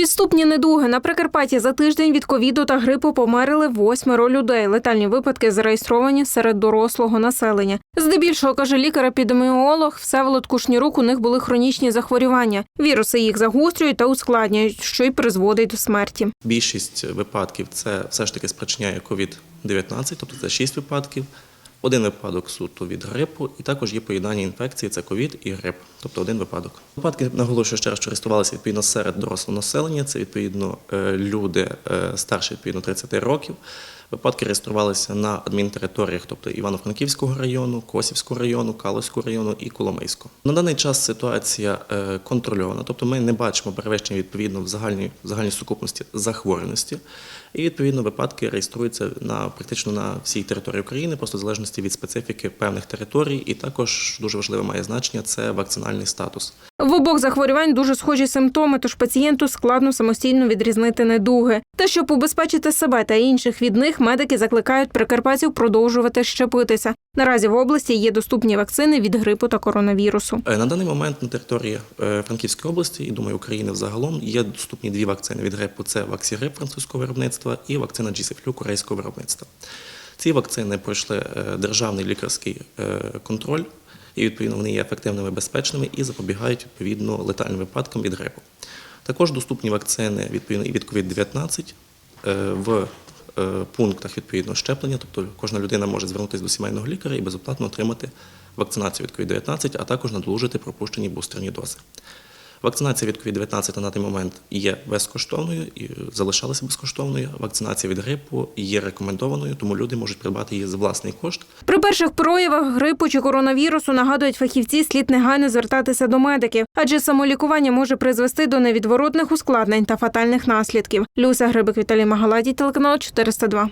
Підступні недуги на Прикарпатті за тиждень від ковіду та грипу померли восьмеро людей. Летальні випадки зареєстровані серед дорослого населення. Здебільшого каже лікар-епідеміолог Всеволод Кушнірук, у них були хронічні захворювання. Віруси їх загострюють та ускладнюють, що й призводить до смерті. Більшість випадків це все ж таки спричиняє COVID-19, тобто це 6 випадків. Один випадок суто від грипу, і також є поєднання інфекції, це ковід і грип, тобто один випадок. Випадки наголошую ще раз, що реєструвалися відповідно серед дорослого населення. Це відповідно е, люди е, старші відповідно 30 років. Випадки реєструвалися на адмінтериторіях, тобто Івано-Франківського району, Косівського району, Калузького району і Коломийського. На даний час ситуація е, контрольована, тобто ми не бачимо перевищення відповідно в загальній, в загальній сукупності захворюваності. І відповідно випадки реєструються на практично на всій території України, просто в залежності від специфіки певних територій, і також дуже важливе має значення це вакцинальний статус. В обох захворювань дуже схожі симптоми, тож пацієнту складно самостійно відрізнити недуги. Та щоб убезпечити себе та інших від них, медики закликають прикарпатців продовжувати щепитися. Наразі в області є доступні вакцини від грипу та коронавірусу. Е, На даний момент на території е, Франківської області і думаю України взагалом є доступні дві вакцини від грипу: це ваксігрип французького виробництва і вакцина GCFlu корейського виробництва. Ці вакцини пройшли е, державний лікарський е, контроль, і відповідно вони є ефективними, безпечними і запобігають відповідно летальним випадкам від грипу. Також доступні вакцини відповідно і від COVID-19 е, в пунктах відповідно щеплення, тобто кожна людина може звернутися до сімейного лікаря і безоплатно отримати вакцинацію від COVID-19, а також надолужити пропущені бустерні дози. Вакцинація від COVID-19 на даний момент є безкоштовною і залишалася безкоштовною. Вакцинація від грипу є рекомендованою, тому люди можуть придбати її за власний кошт. При перших проявах грипу чи коронавірусу нагадують фахівці, слід негайно звертатися до медиків, адже самолікування може призвести до невідворотних ускладнень та фатальних наслідків. Люся Грибик Віталій Магаладій, телеканал 402.